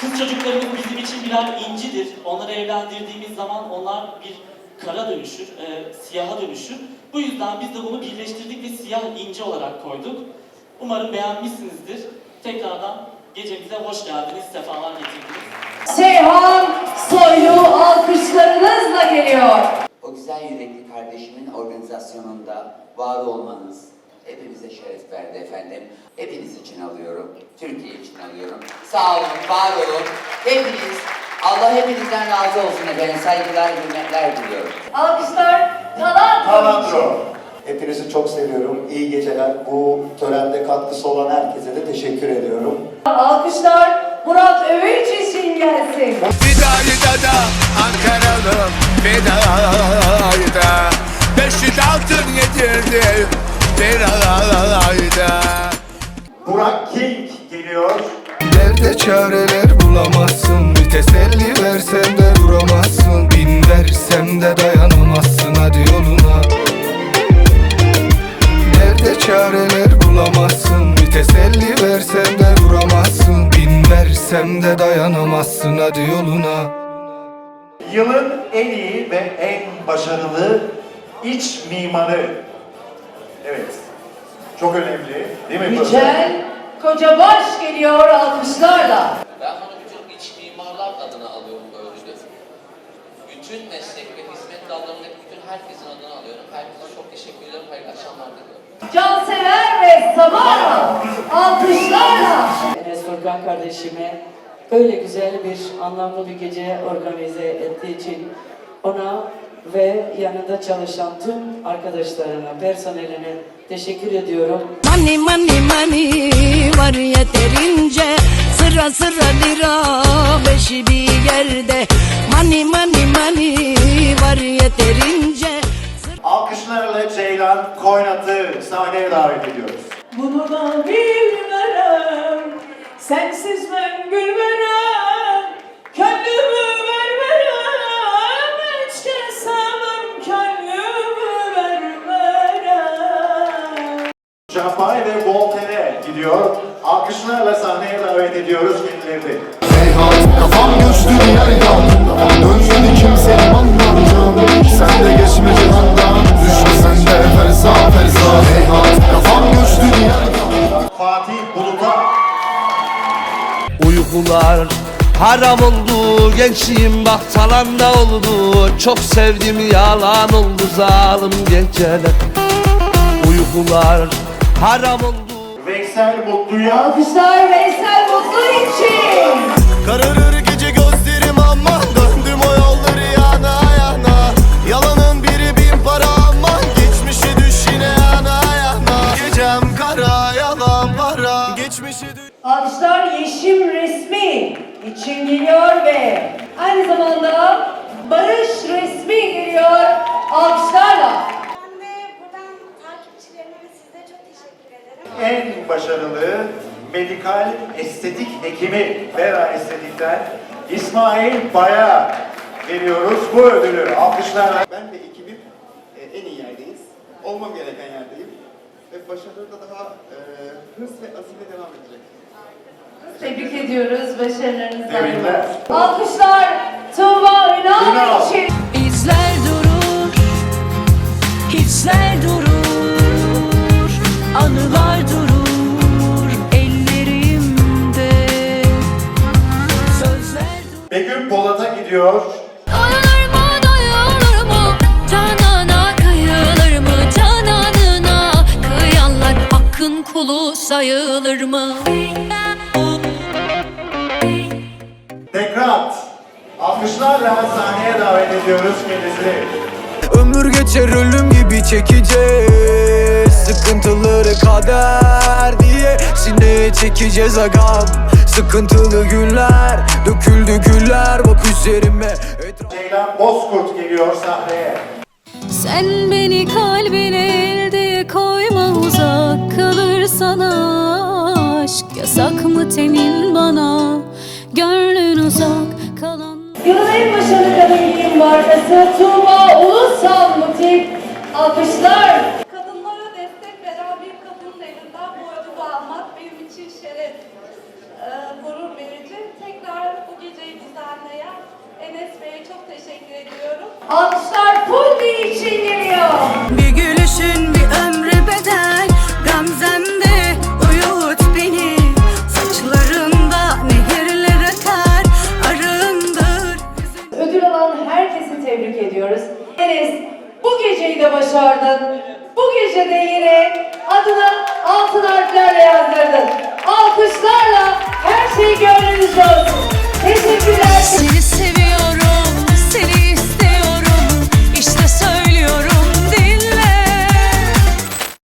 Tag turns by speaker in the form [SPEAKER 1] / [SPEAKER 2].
[SPEAKER 1] Kız çocuklarımız bizim için birer incidir. Onları evlendirdiğimiz zaman onlar bir kara dönüşür, e, siyaha dönüşür. Bu yüzden biz de bunu birleştirdik ve siyah inci olarak koyduk. Umarım beğenmişsinizdir. Tekrardan gecemize hoş geldiniz, sefalar getirdiniz.
[SPEAKER 2] Seyhan Soylu alkışlarınızla geliyor.
[SPEAKER 3] O güzel yürekli kardeşimin organizasyonunda var olmanız hepimize şeref verdi efendim. Hepiniz için alıyorum. Türkiye için alıyorum. Sağ olun, var olun. Hepiniz, Allah hepinizden razı olsun efendim. Saygılar, hürmetler diliyorum.
[SPEAKER 2] Alkışlar Talant
[SPEAKER 4] Talandro. Hepinizi çok seviyorum. İyi geceler. Bu törende katkısı olan herkese de teşekkür ediyorum.
[SPEAKER 2] Alkışlar Murat Övünç için gelsin.
[SPEAKER 5] Fidayda da Ankaralım Fidayda Beşik altın getirdi Bir ayda
[SPEAKER 4] Burak King geliyor.
[SPEAKER 5] Derde çareler bulamazsın? Bir teselli versem de duramazsın. Bin versem de dayanamazsın. Hadi yoluna. Derde çareler bulamazsın? Bir teselli versem de duramazsın. Bin versem de dayanamazsın. Hadi yoluna.
[SPEAKER 4] Yılın en iyi ve en başarılı iç mimarı. Çok önemli. Değil mi?
[SPEAKER 2] Yücel Kocabaş geliyor alkışlarla.
[SPEAKER 3] Ben bunu bütün iç mimarlar adına alıyorum bu ödülü. Bütün meslek ve hizmet dallarındaki bütün herkesin adına alıyorum. Herkese çok teşekkür ederim. Hayırlı akşamlar diliyorum.
[SPEAKER 2] Cansever ve Samara alkışlarla.
[SPEAKER 6] Enes Furkan kardeşime böyle güzel bir anlamlı bir gece organize ettiği için ona ve yanında çalışan tüm arkadaşlarına, personeline teşekkür ediyorum.
[SPEAKER 7] Money money money var yeterince Sıra sıra lira beşi bir yerde Money money money var yeterince
[SPEAKER 4] Alkışlarla Ceylan Koynat'ı sahneye davet ediyoruz.
[SPEAKER 2] Bunu da bilmem, sensiz
[SPEAKER 4] Campay ve Voltaire gidiyor. Alkışlarla sahneye davet ediyoruz kendilerini.
[SPEAKER 5] Reyhan kafam göçtü diğer yandan Dönmedi kimsenin anlamdan Sen de geçme cihandan Düşme sen de ferza ferza. Reyhan kafam göçtü diğer yandan
[SPEAKER 4] Fatih Bulut'a
[SPEAKER 8] Uykular haram oldu Gençliğim bak talanda oldu. Çok sevdim yalan oldu zalim geceler. Uykular haram oldu
[SPEAKER 4] Veysel Mutlu'ya
[SPEAKER 2] Alkışlar Veysel Mutlu için.
[SPEAKER 5] Kararır gece gözlerim aman Döndüm o yolları yana yana Yalanın biri bin para aman Geçmişi düş yine yana yana Gecem kara yalan para Geçmişi düş
[SPEAKER 2] Alkışlar Yeşim Resmi için geliyor ve aynı zamanda Barış Resmi geliyor alkışlarla.
[SPEAKER 9] Ben de buradan takipçilerime ve size çok teşekkür ederim.
[SPEAKER 4] En başarılı medikal estetik hekimi Vera Estetik'ten İsmail Bay'a veriyoruz bu ödülü. Alkışlarla.
[SPEAKER 10] Ben ve ekibim e, en iyi yerdeyiz. Olmam gereken yerdeyim. Ve başarıda daha e, hırs ve azimle devam edecek.
[SPEAKER 2] Tebrik ediyoruz başarılarınızla.
[SPEAKER 4] Tebrikler.
[SPEAKER 2] Alkışlar Tuğba Ünal. için.
[SPEAKER 4] Polat'a gidiyor.
[SPEAKER 7] Doyulur mu doyulur mu Canana kıyılır mı Cananına kıyanlar Hakkın kulu sayılır mı
[SPEAKER 4] Tekrat. Alkışlarla sahneye davet ediyoruz kendisini.
[SPEAKER 5] Ömür geçer ölüm gibi çekeceğiz Sıkıntıları kader diye sineye çekeceğiz agam Sıkıntılı günler döküldü güller bak üzerime
[SPEAKER 4] Ceylan Bozkurt geliyor sahneye.
[SPEAKER 7] Sen beni kalbine elde koyma uzak kalır sana aşk Yasak mı tenin bana gönlün uzak kalan
[SPEAKER 2] Yılın en başarılı kadın giyim markası Tuğba Ulusal Mutif. Alkışlar. Alkışlar full için geliyor.
[SPEAKER 7] Bir gülüşün bir ömrü bedel Gamzemde uyut beni Saçlarında nehirler akar Arındır
[SPEAKER 2] Ödül alan herkesi tebrik ediyoruz. Enes bu geceyi de başardın. Bu gece de yine adını altın harflerle yazdırdın.